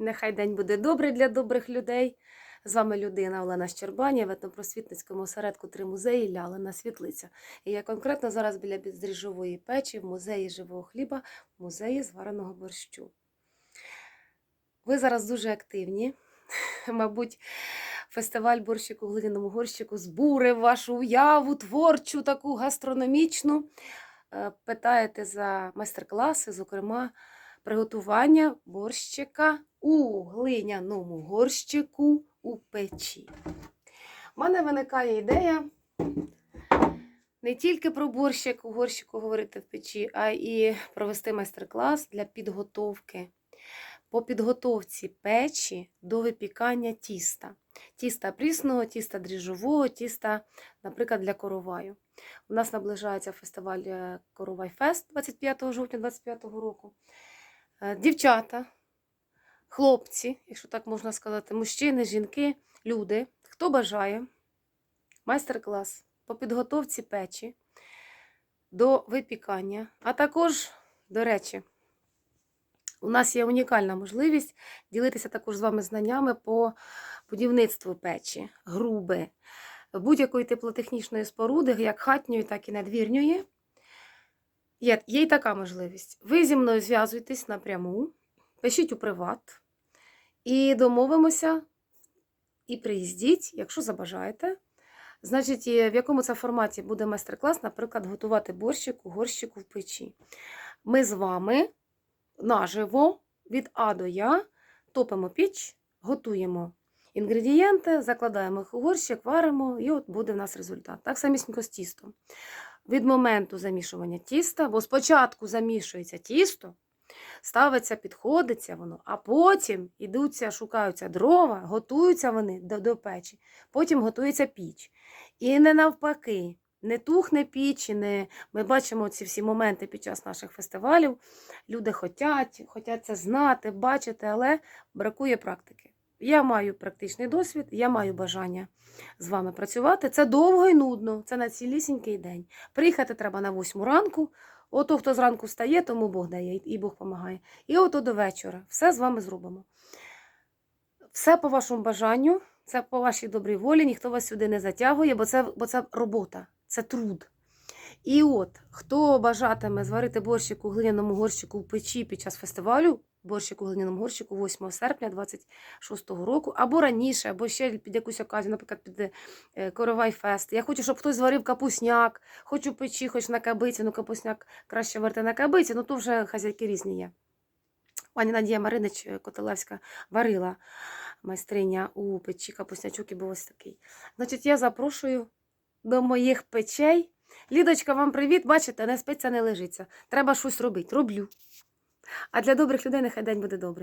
Нехай день буде добрий для добрих людей. З вами людина Олена Щербаня в етнопросвітницькому осередку три музеї Лялина Світлиця. І я конкретно зараз біля бездріжджової печі в музеї живого хліба, в музеї звареного борщу. Ви зараз дуже активні. Мабуть, фестиваль борщику в глиняному горщику збурив вашу уяву, творчу, таку гастрономічну. Е, Питаєте за майстер-класи, зокрема, приготування борщика у глиняному горщику у печі. У мене виникає ідея не тільки про борщик у горщику говорити в печі, а і провести майстер-клас для підготовки. По підготовці печі до випікання тіста. Тіста прісного, тіста дріжджового, тіста, наприклад, для короваю. У нас наближається фестиваль е, Коровай Фест 25 жовтня 2025 року. Е, Дівчата, хлопці, якщо так можна сказати, мужчини, жінки, люди, хто бажає майстер-клас по підготовці печі до випікання, а також, до речі, у нас є унікальна можливість ділитися також з вами знаннями по будівництву печі, груби, будь-якої теплотехнічної споруди, як хатньої, так і надвірньої. Є, є й така можливість. Ви зі мною зв'язуєтесь напряму, пишіть у приват і домовимося, і приїздіть, якщо забажаєте. Значить, в якому це форматі буде майстер-клас, наприклад, готувати борщик у горщику в печі. Ми з вами наживо від А до Я топимо піч, готуємо інгредієнти, закладаємо їх у горщик, варимо, і от буде в нас результат. Так самісінько з тістом. Від моменту замішування тіста, бо спочатку замішується тісто, ставиться, підходиться воно, а потім ідуться, шукаються дрова, готуються вони до, до печі, потім готується піч. І не навпаки, не тухне піч, не... ми бачимо ці всі моменти під час наших фестивалів. Люди хочуть, хочуть це знати, бачити, але бракує практики. Я маю практичний досвід, я маю бажання з вами працювати. Це довго і нудно, це на цілісінький день. Приїхати треба на 8 ранку. Ото, хто зранку встає, тому Бог дає і Бог допомагає. І ото до вечора. Все з вами зробимо. Все по вашому бажанню, це по вашій добрій волі, ніхто вас сюди не затягує, бо це, бо це робота, це труд. І от, хто бажатиме зварити борщик у глиняному горщику в печі під час фестивалю, борщик у глиняному горщику 8 серпня 26 року, або раніше, або ще під якусь оказію, наприклад, під е, Коровай Фест. Я хочу, щоб хтось зварив капусняк, хочу печі, хоч на кабиці, ну капусняк краще варити на кабиці, ну то вже хазяйки різні є. Пані Надія Маринич е, Котелевська варила майстриня у печі капуснячок і був ось такий. Значить, я запрошую до моїх печей. Лідочка, вам привіт. Бачите, не спиться, не лежиться. Треба щось робити. Роблю. А для добрих людей нехай день буде добрий.